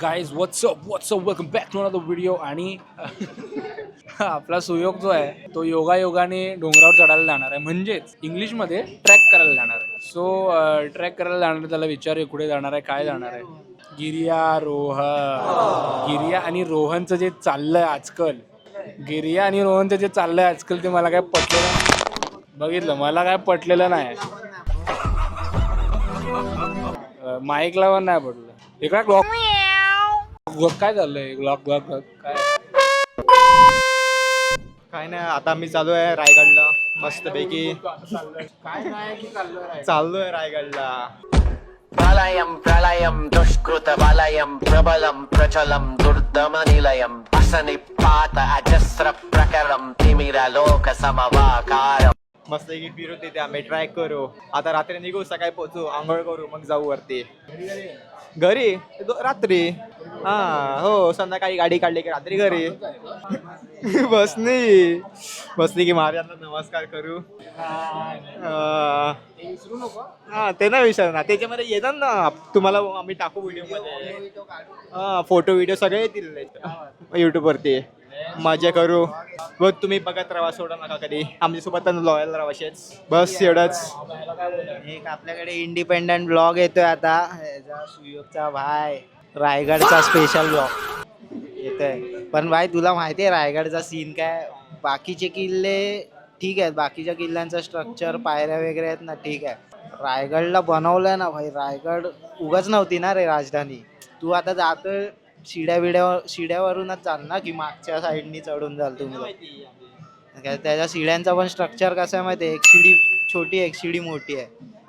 Guys what's up what's up welcome back to another video आणि आपला सुयोग जो आहे तो योगा योगाने डोंगरावर चढायला जाणार आहे. म्हणजेच इंग्लिशमध्ये ट्रॅक करायला जाणार आहे. सो ट्रॅक करायला जाणार आहे, त्याला विचार कुठे जाणार आहे काय जाणार आहे? गिरिया रोहन गिरिया आणि रोहनचं जे चाललंय आजकाल. गिरिया आणि रोहनचं जे चाललंय आजकाल ते मला काय पटलेलं बघितलं मला काय पटलेलं नाही. माईक पण नाही पटलं इकडे क्लॉक काय चाललंय ब्लॉक ब्लॉक काय? काय नाही आता आम्ही चालू आहे रायगडला. मस्तपैकी. काय नाही की चाललोय चाललोय रायगडला. प्रलयं प्रलयं दुष्कृतबलयं प्रबलं प्रचलं दुर्दमनिलयम् असनिपात अजस्र प्रकरं तिमिरलोकसमवाकारम् मस्तपैकी फिरू तिथे आम्ही ट्राय करू. आता रात्री निघू सकाळी पोहोचू आंघोळ करू मग जाऊ वरती. घरी? रात्री. हा हो संध्याकाळी गाडी काढली की रात्री घरी. बसनी बसली की महाराजांना नमस्कार करू. हा. ते नाही विचार त्याच्यामध्ये येतात ना तुम्हाला आम्ही टाकू व्हिडिओमध्ये. हा फोटो व्हिडिओ सगळे येतील. युट्यूब वरती. मजा करू. बघ तुम्ही बघत राहा सोडा नका कधी. आमच्यासोबत लॉयल राहा बस एवढंच. एक आपल्याकडे इंडिपेंडंट ब्लॉग येतोय आता. ह्याचा सुयोगचा भाय रायगडचा स्पेशल ब्लॉग येतोय. पण भाई तुला माहिती आहे रायगडचा सीन काय? बाकीचे किल्ले ठीक आहेत. बाकीच्या किल्ल्यांचं स्ट्रक्चर पायऱ्या वगैरे आहेत ना ठीक आहे. रायगडला बनवलंय ना भाई. रायगड उगाच नव्हती ना रे राजधानी. तू आता जातोय शिड्या बिड्यावर शिड्यावरूनच चाल ना की मागच्या साईडनी चढून जाल तुम्ही. काय त्याच्या शिड्यांचा पण स्ट्रक्चर कसं आहे माहिती आहे? एक शिडी छोटी एक शिडी मोठी आहे.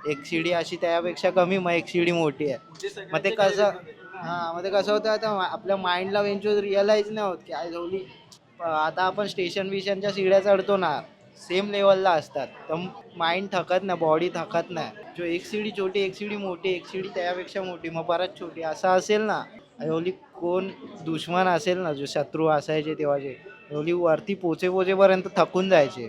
एक शिडी अशी त्यापेक्षा कमी मग एक शिडी मोठी आहे. मग ते कसं हा मग ते कसं होतं आता आपल्या माइंडला वेंचूर रिअलाइज नाही होत की आय झोली आता आपण स्टेशन बिशनच्या शिड्या चढतो ना सेम लेवलला असतात. तर माइंड थकत नाही बॉडी थकत नाही. जो एक शिडी छोटी एक शिडी मोठी एक शिडी त्यापेक्षा मोठी मग परत छोटी असं असेल ना एवढी कोण दुश्मन असेल ना जो शत्रू असायचे तेव्हाचे एवढी वरती पोचे पोचेपर्यंत थकून जायचे.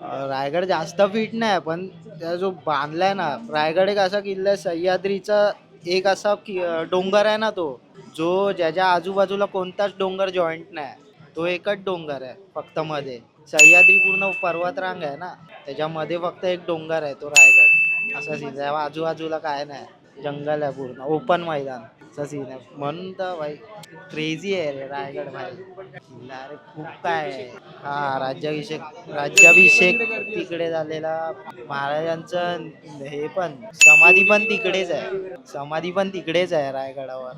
अं, रायगड जास्त फिट नाही पण त्या जो बांधलाय ना रायगड एक असा किल्ला आहे सह्याद्रीचा एक असा कि अं, डोंगर आहे ना तो जो ज्याच्या आजूबाजूला कोणताच डोंगर जॉईंट नाही. तो एकच डोंगर आहे फक्त मध्ये. सह्याद्री पूर्ण पर्वतरांग आहे ना त्याच्यामध्ये फक्त एक डोंगर आहे तो रायगड. असा सीन आहे. आजूबाजूला काय नाही जंगल आहे पूर्ण ओपन मैदान. असा सीन आहे. म्हणून तर भाई क्रेझी आहे रे रायगड भाई. किल्ला अरे खूप काय आहे. हा राज्याभिषेक राज्याभिषेक तिकडे झालेला. महाराजांचं हे पण समाधी पण तिकडेच आहे. समाधी पण तिकडेच आहे रायगडावर.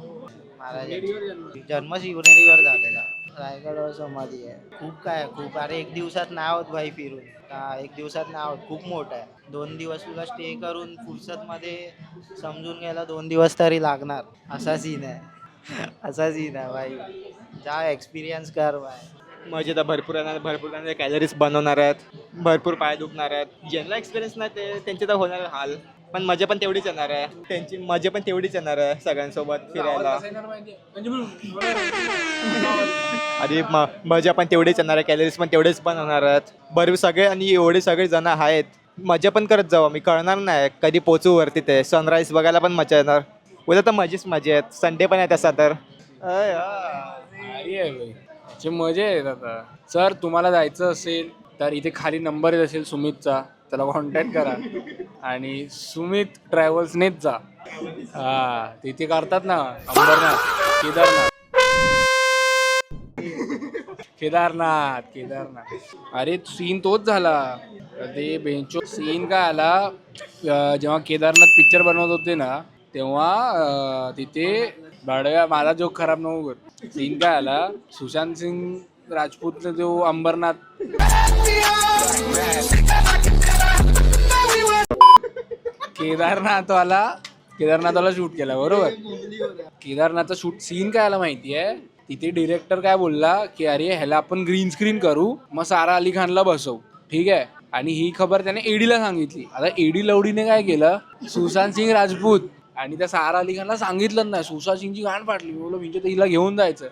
महाराजांची जन्म शिवनेरीवर झालेला. रायगडावर समाधी आहे. खूप काय आहे, खूप. अरे एक दिवसात नाही भाई फिरून. हा एक दिवसात नाही होत. खूप मोठं आहे. दोन दिवस तुला स्टे करून फुरसतमध्ये समजून घ्यायला दोन दिवस तरी लागणार. असा सीन आहे. असा सीन आहे भाई. जा एक्सपिरियन्स कर भाई. तर भरपूर येणार भरपूर कॅलरीज बनवणार आहेत. भरपूर पाय दुखणार आहेत. ज्यांना एक्सपिरियन्स नाही ते त्यांचे तर होणार हाल. पण मजा पण तेवढीच येणार आहे. त्यांची मजा पण तेवढीच येणार आहे सगळ्यांसोबत फिरायला. आणि म- मजा पण तेवढीच येणार आहे. कॅलरीज पण तेवढेच बनवणार आहेत. बरे सगळे आणि एवढे सगळे जण आहेत. मजा पण करत जाऊ आम्ही. कळणार नाही कधी पोचू वरती ते. सनराईज बघायला पण मजा येणार. उद्या तर मजेच मजा आहेत. संडे पण आहे तसा तर हा. याची मजा येत आता. सर तुम्हाला जायचं असेल तर इथे खाली नंबर येत असेल सुमितचा. त्याला कॉन्टॅक्ट करा. आणि सुमित ट्रॅव्हल्सनेच जा. हा तिथे करतात ना अंबरनाथ केदारनाथ. केदारनाथ केदारनाथ. अरे सीन तोच झाला. ते बेंचो सीन काय आला? जेव्हा केदारनाथ पिक्चर बनवत होते ना तेव्हा तिथे भाडव्या माझा जो खराब नको कर सीन काय आला? सुशांत सिंग राजपूतचा जो अंबरनाथ. केदारनाथवाला केदारनाथाला शूट केला बरोबर? केदारनाथचा शूट सीन काय आला माहिती आहे तिथे डिरेक्टर काय बोलला की अरे ह्याला आपण ग्रीन स्क्रीन करू मग सारा अली खानला बसवू. ठीक आहे? आणि ही खबर त्याने एडीला सांगितली. आता एडी लवडीने काय केलं? सुशांत सिंग राजपूत आणि त्या सारा अली खानला सांगितलं नाही. सुशांत सिंगची गाण फाटली. मी बोललो म्हणजे हिला घेऊन जायचं.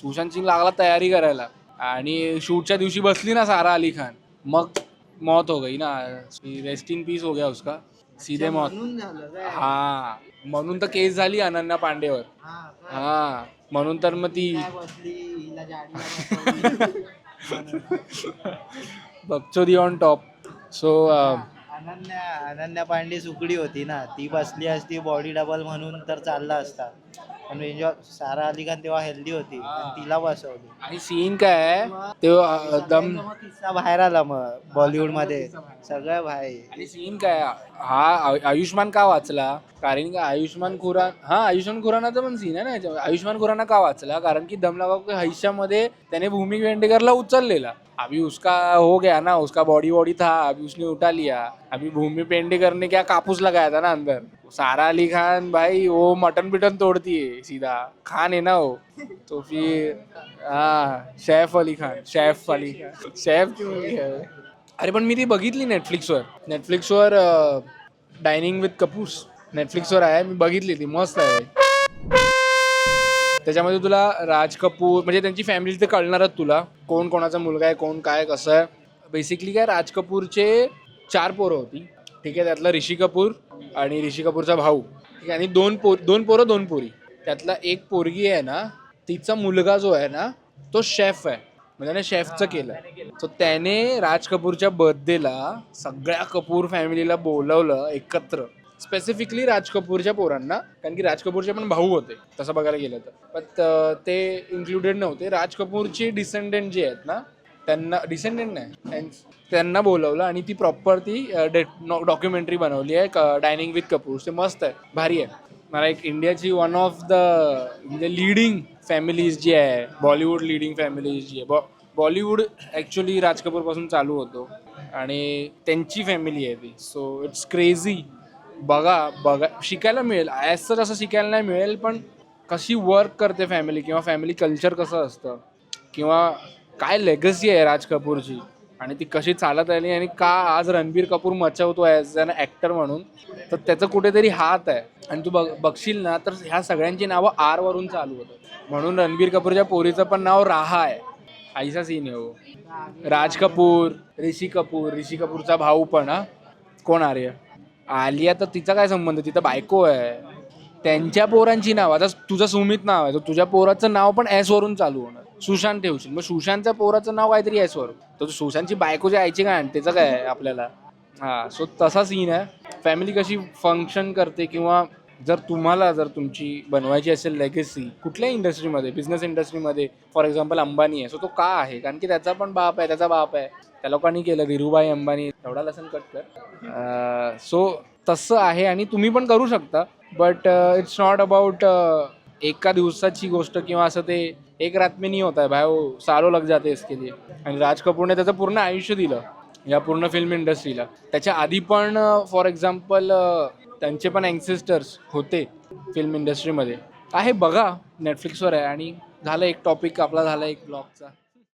सुशांत सिंग लागला तयारी करायला. आणि शूटच्या दिवशी बसली ना सारा अली खान. मग मौत हो गई ना. रेस्ट इन पीस हो गया उसका. सीधे मौत. हा. म्हणून तर केस झाली अनन्या पांडेवर. हा म्हणून तर मग ती काय on top so Ananya Ananya Panday सुकडी होती ना. ती बसली असती बॉडी डबल म्हणून तर चालला असता. पण जेव्हा सारा अली खान तेव्हा हेल्दी होती आणि तिला बसवली. आणि सीन काय आहे? तेव्हा दम मग किस्सा बाहेर आला मग बॉलिवूडमध्ये. सगळं भाई आणि सीन काय हा आयु- आयुष्मान का वाचला? कारण की आयुष्मान खुरान हा आयुष्मान खुरानाचा पण सीन आहे ना याच्यामध्ये. आयुष्मान खुराना का वाचला? कारण की दम लगा के हैशामध्ये त्याने भूमी वेंडेकरला उचललेला. अभी उसका हो गया ना उसका बॉडी वॉडी था अभी उसने उठा लिया. अभी भूमि पेंडेकर ने क्या कापूस लगाया था ना अंदर? सारा अली खान भाई वो मटन बिटन तोड़ती है सीधा। खान है ना वो। तो फिर हाँ शेफ अली खान शेफ अली। खान शेफ की मूवी है। अरे पण मी ती बघितली नेटफ्लिक्सवर नेटफ्लिक्सवर डायनिंग विथ कपूस नेटफ्लिक्सवर आहे मी बघितली ती मस्त आहे. त्याच्यामध्ये तुला राज कपूर म्हणजे त्यांची फॅमिली तर कळणारच तुला. कोण कोणाचा मुलगा आहे कोण काय कसं आहे. बेसिकली काय राज कपूरचे चार पोरं होती. ठीक आहे त्यातला ऋषी कपूर आणि ऋषी कपूरचा भाऊ. ठीक आहे आणि दोन पोर दोन पोरं दोन पोरी. त्यातला एक पोरगी आहे ना तिचा मुलगा जो आहे ना तो शेफ आहे. म्हणजे त्याने शेफचं केलं. सो त्याने राज कपूरच्या बर्थडेला सगळ्या कपूर फॅमिलीला बोलवलं एकत्र. स्पेसिफिकली राज कपूरच्या पोरांना कारण की राज कपूरचे पण भाऊ होते तसं बघायला गेलं तर. पण ते इन्क्लुडेड नव्हते. राज कपूरचे डिसेंडेंट जे आहेत ना त्यांना डिसेंडेंट नाही. त्यां- त्यांना बोलवलं आणि ती प्रॉपर ती डॉक्युमेंटरी बनवली आहे. डायनिंग विथ कपूर ते मस्त आहे. भारी आहे. मला एक इंडियाची वन ऑफ द म्हणजे लिडिंग फॅमिलीज जी आहे बॉलिवूड लिडिंग फॅमिलीज जी आहे. बॉ बॉलिवूड ॲक्च्युली राज कपूरपासून चालू होतो. आणि त्यांची फॅमिली आहे ती. सो इट्स क्रेझी बघा बघा शिकायला मिळेल. ॲज तर असं शिकायला नाही मिळेल पण कशी वर्क करते फॅमिली किंवा फॅमिली कल्चर कसं असतं? किंवा काय लेगसी आहे राज कपूरची? आणि ती कशी चालत आली आणि का आज रणबीर कपूर मचवतो ॲज अन ॲक्टर म्हणून? तर त्याचं कुठेतरी हात आहे. आणि तू बघ बघशील ना तर ह्या सगळ्यांची नावं आर वरून चालू होतं म्हणून रणबीर कपूरच्या पोरीचं पण नाव राहा आहे. आईचा सीन आहे हो. राज कपूर ऋषी कपूर ऋषी कपूरचा भाऊ पण हा. कोण आर्य? आलिया तर तिचा काय संबंध? तिथं बायको आहे. त्यांच्या पोरांची नाव आता तुझं सुमित नाव आहे तर तुझ्या पोराचं नाव पण एस वरून चालू होणार. सुशांत ठेवशील मग सुशांतच्या पोराचं नाव काहीतरी आहे वरून तर सुशांतची बायको जे आईची काय त्याचं काय आहे आपल्याला? हा सो तसा सीन आहे. फॅमिली कशी फंक्शन करते किंवा जर तुम्हाला जर तुमची बनवायची असेल लेगेसी कुठल्याही इंडस्ट्रीमध्ये बिझनेस इंडस्ट्रीमध्ये फॉर एक्झाम्पल अंबानी आहे सो तो का आहे? कारण की त्याचा पण बाप आहे त्याचा बाप आहे. त्या लोकांनी केलं धीरूभाई अंबानी. एवढा लसन कट कर. सो तसं आहे आणि तुम्ही पण करू शकता. बट इट्स नॉट अबाउट एका दिवसाची गोष्ट किंवा असं ते एक रात में नहीं होता है भाई वो सालों लग जाते इसके लिए। आणि राज कपूरने त्याचं पूर्ण आयुष्य दिलं या पूर्ण फिल्म इंडस्ट्रीला त्याच्या आधी पण फॉर एक्झाम्पल त्यांचे पण अँसेस्टर्स होते फिल्म इंडस्ट्रीमध्ये आहे बघा नेटफ्लिक्सवर आहे. आणि झालं एक टॉपिक आपला झाला एक ब्लॉगचा